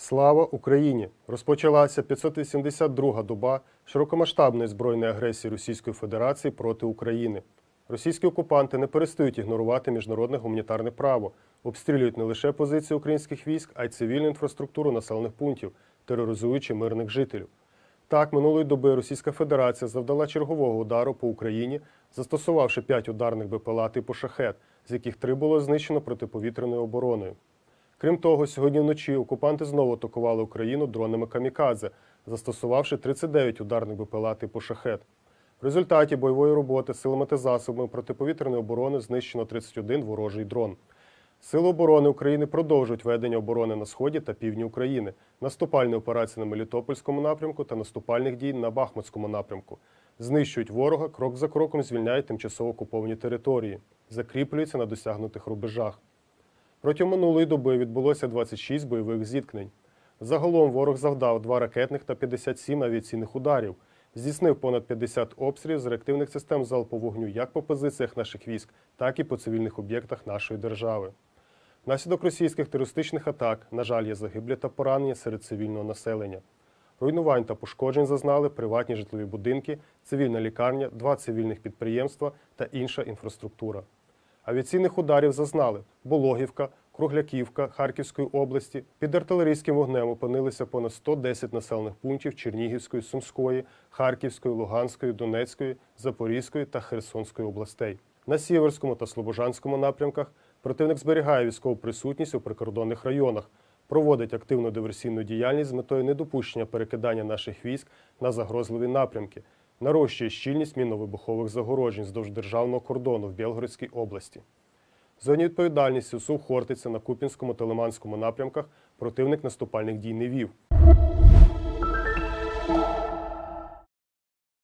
Слава Україні! Розпочалася 582-га доба широкомасштабної збройної агресії Російської Федерації проти України. Російські окупанти не перестають ігнорувати міжнародне гуманітарне право, обстрілюють не лише позиції українських військ, а й цивільну інфраструктуру населених пунктів, тероризуючи мирних жителів. Так, минулої доби Російська Федерація завдала чергового удару по Україні, застосувавши 5 ударних БПЛА типу шахет, з яких три було знищено протиповітряною обороною. Крім того, сьогодні вночі окупанти знову атакували Україну дронами камікадзе, застосувавши 39 ударних БПЛА типу шахет. В результаті бойової роботи силами та засобами протиповітряної оборони знищено 31 ворожий дрон. Сили оборони України продовжують ведення оборони на сході та півдні України, наступальні операції на Мелітопольському напрямку та наступальних дій на Бахмутському напрямку. Знищують ворога, крок за кроком звільняють тимчасово окуповані території, закріплюються на досягнутих рубежах. Протягом минулої доби відбулося 26 бойових зіткнень. Загалом ворог завдав 2 ракетних та 57 авіаційних ударів, здійснив понад 50 обстрілів з реактивних систем залпового вогню як по позиціях наших військ, так і по цивільних об'єктах нашої держави. Внаслідок російських терористичних атак, на жаль, є загиблі та поранені серед цивільного населення. Руйнувань та пошкоджень зазнали приватні житлові будинки, цивільна лікарня, два цивільних підприємства та інша інфраструктура. Авіаційних ударів зазнали Бологівка, Кругляківка Харківської області. Під артилерійським вогнем опинилися понад 110 населених пунктів Чернігівської, Сумської, Харківської, Луганської, Донецької, Запорізької та Херсонської областей. На Сіверському та Слобожанському напрямках противник зберігає військову присутність у прикордонних районах, проводить активну диверсійну діяльність з метою недопущення перекидання наших військ на загрозливі напрямки, нарощує щільність мінно-вибухових загороджень здовж державного кордону в Білгородській області. В зоні відповідальності Сухортиця на Купінському та Лиманському напрямках противник наступальних дій не вів.